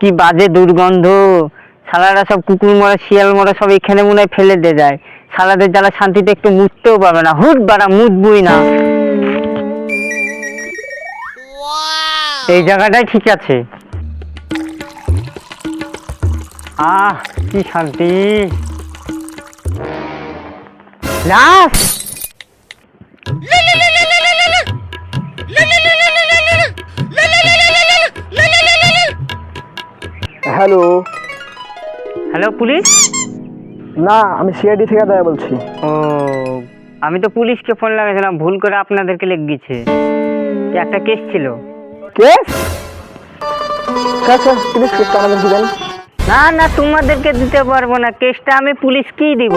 কি বাজে দুর্গন্ধ। সালারা সব কুকুর মরা শিয়াল মরা সব এখানে মনে হয় ফেলে দিয়ে যায়। সালাদের জ্বালা শান্তিতে একটু মুততেও পাবে না। হুট বাড়া মুতবই না। এই জায়গাটাই ঠিক আছে। আহ কি শান্তি। লাস হ্যালো হ্যালো পুলিশ না আমি সিআইডি থেকে দয়া বলছি। ও আমি তো পুলিশকে ফোন লাগাইছিলাম ভুল করে আপনাদেরকে লেগে গেছে কি একটা কেস ছিল। কেস স্যার স্যার প্লিজ কেসটা আমাদের দিবেন। না না তোমাদেরকে দিতে পারব না। কেসটা আমি পুলিশকেই দিব?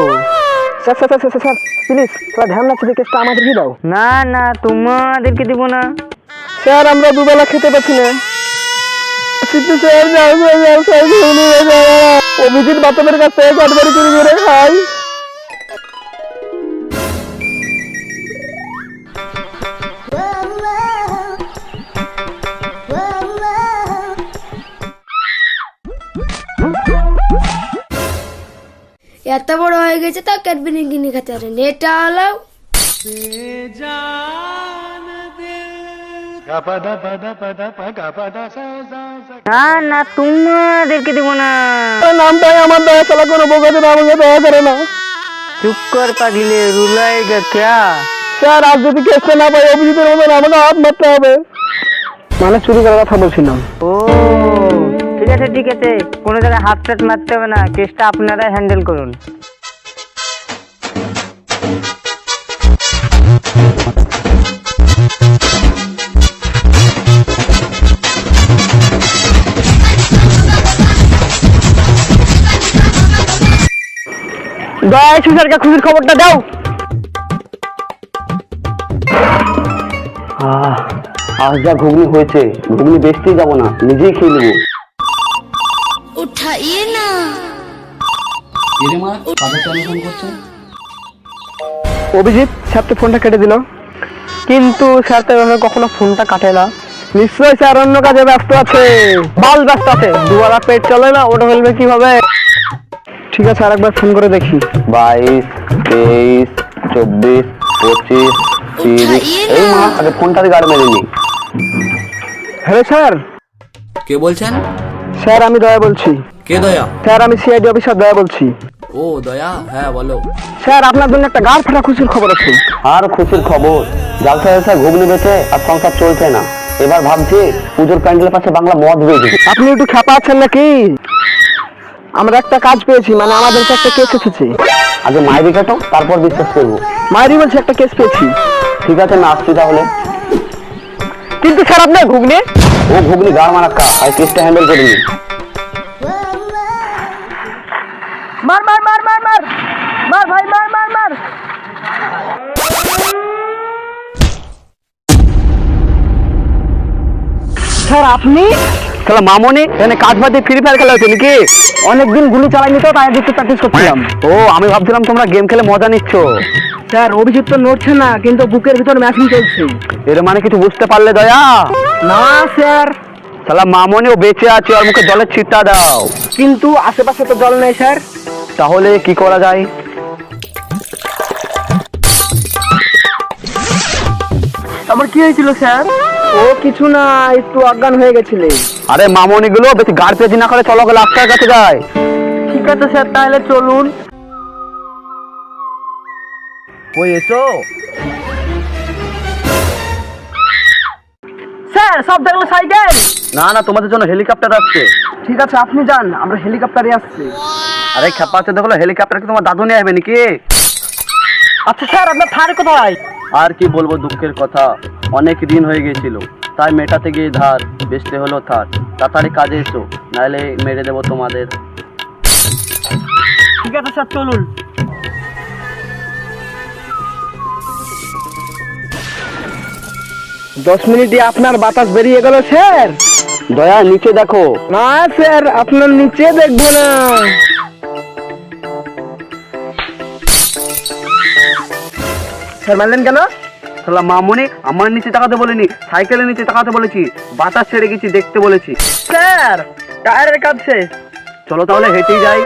Sir sir sir sir please তোরা ধ্যান রাখছি যে কেসটা আমাদের দিয়ে দাও? না না তোমাদেরকে দিব না। স্যার আমরা দুবেলা খেতে পাচ্ছি না। কিন্তু স্যার। অভিজিৎ কাছ থেকে কাঠবাড়ি চুরি করে খাই এত বড় হয়ে গেছে তা ক্যাডবেরি কিনে খেতে পারেন এটা আলাও। না না তোমাদেরকে দিব না। আরে নামটাই আমার দয়া চালা কোনো বোকাতে আমাকে দয়া করে না চুপ কর পাগিলে রুলাইগা ক্যা স্যার আজ যদি কেসটা না পাই অভিজিতের মতন আমাকে হাত মারতে হবে। মানে চুরি করার কথা বলছিলাম। ও ঠিক আছে ঠিক আছে। কোনো জায়গায় হাত টাত মারতে হবে না। কেসটা আপনারাই হ্যান্ডেল করুন। দয়া সুসারকে খুশির খবরটা দাও। আজ যা ঘুগনি হয়েছে ঘুগনি বেচতেই যাব না নিজেই খেয়ে নেব। উঠাইয়ে না। অভিজিৎ স্যার তো ফোনটা কেটে দিল। কিন্তু স্যার তো এভাবে কখনো ফোনটা কাটে না। নিশ্চয়ই স্যার অন্য কাজে ব্যস্ত আছে। বাল ব্যস্ত আছে। দুবেলা পেট চলে না ওটা ফেলবে কীভাবে? ঠিক আছে আরেকবার ফোন করে দেখি। বাইশ তেইশ চব্বিশ পঁচিশ তিরিশ। এই মা আগে ফোনটার গাড় মেরে নি। Hello sir. কে বলছেন? স্যার আমি দয়া বলছি। কে দয়া? স্যার আমি সিআইডি অফিসার দয়া বলছি। ও দয়া? হ্যাঁ বলো। স্যার আপনার জন্য একটা গাড় ফাটা খুশির খবর আছে। আর খুশির খবর? জালসা জালসা ঘুগনি বেচে আর সংসার চলছে না। এবার ভাবছি পুজোর প্যান্ডেলের পাশে বাংলা মদ বেজে আপনি একটু খেপা আছেন নাকি? আমরা একটা কাজ পেয়েছি মানে আমাদের কাছে একটা কেস এসেছে। আগে মাইরি কাটো তারপর বিশ্বাস করব। মায়েরই বলছে একটা কেস পেয়েছি। ঠিক আছে না আসছি তাহলে। কিন্তু স্যার আপনার ঘুগনি? ও ঘুগনি গাড় মারাক্কা। আর কেসটা হ্যান্ডেল করে নি মার মার মার মার মার। মার ভাই মার মার মার। স্যার আপনি? তাহলে মামনি এখানে কাজ বাদ দিয়ে ফ্রি ফায়ার খেলা হচ্ছে নাকি? অনেকদিন গুলি চালাইনি তো তাই একটু প্র্যাকটিস করছিলাম। ও আমি ভাবছিলাম তোমরা গেম খেলে মজা নিচ্ছ। স্যার অভিজিৎ তো নড়ছে না কিন্তু বুকের ভিতর ম্যাচিং চলছে। এর মানে কিছু বুঝতে পারলে দয়া? না স্যার। তাহলে মামনি ও বেঁচে আছে আর মুখে জলের ছিটটা দাও। কিন্তু আশেপাশে তো জল নেই স্যার। তাহলে কি করা যায়? আমার কি হয়েছিল স্যার? ও কিছু না একটু অজ্ঞান হয়ে গেছিলে। আরে মামনি গুলো বেশি গাড় না করে চলো লাস্টার কাছে যায় ঠিক আছে স্যার তাহলে চলুন। ওই এসো? স্যার সব দেখল সাইকেল? না না তোমাদের জন্য হেলিকপ্টার আসছে। ঠিক আছে আপনি যান আমরা হেলিকপ্টারে আসছি। আরে খেপা আছে দেখল হেলিকপ্টার কি তোমার দাদু নিয়ে আসবে নাকি? আচ্ছা স্যার আপনার থার কোথায়? আর কি বলব দুঃখের কথা। অনেক দিন হয়ে গিয়েছিল তাই মেটাতে গিয়ে ধার বেচতে হলো থার তাড়াতাড়ি কাজে এসো নাহলে মেরে দেবো তোমাদের। ঠিক আছে স্যার চলুন। দশ মিনিটে আপনার বাতাস বেরিয়ে গেল স্যার। দয়া নিচে দেখো। না স্যার আপনার নিচে দেখব না। স্যার মানলেন কেন? তাহলে মামনি আমার নিচে তাকাতে বলিনি সাইকেলের নিচে তাকাতে বলেছি বাতাস ছেড়ে গেছি দেখতে বলেছি। স্যার টায়ারের কাজ শেষ। চলো তাহলে হেঁটেই যাই।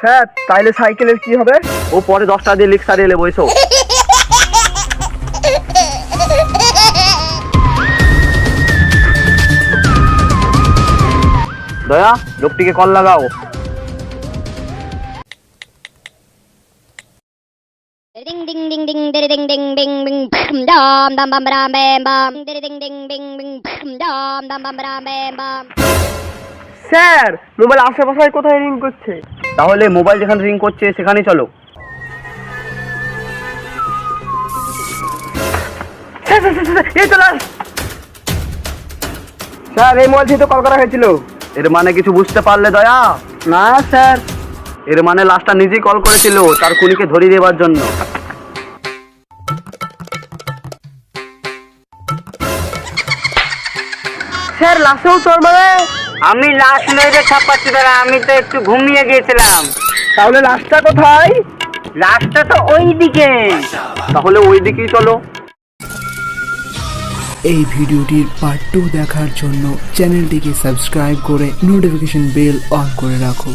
স্যার তাইলে সাইকেলের কি হবে? ও পরে দশটা দিয়ে লিখ সারিয়ে এলে বইসো দয়া লোকটিকে কল লাগাও। ding ding ding ding ding ding ding ding ding ding ding ding ding ding sir mobile আশেপাশে কোথায় রিং করছে? তাহলে মোবাইল যেখানে রিং করছে সেখানে চলো। এই স্যার এই মোবাইল থেকে কল করা হয়েছিল এর মানে কিছু বুঝতে পারলে দয়া? না স্যার। এর মানে লাস্টটা নিজেই কল করেছিল তার খুনিকে ধরিয়ে দেওয়ার জন্য। স্যার লাশেও তোর মানে আমি লাশ মেরে ছাপাচ্ছি দাঁড়া আমি তো একটু ঘুমিয়ে গিয়েছিলাম। তাহলে লাশটা কোথায়? লাশটা তো ওই দিকে তাহলে ওই দিকেই চলো। এই ভিডিওটির পার্ট টু দেখার জন্য চ্যানেলটিকে সাবস্ক্রাইব করে নোটিফিকেশন বেল অন করে রাখো।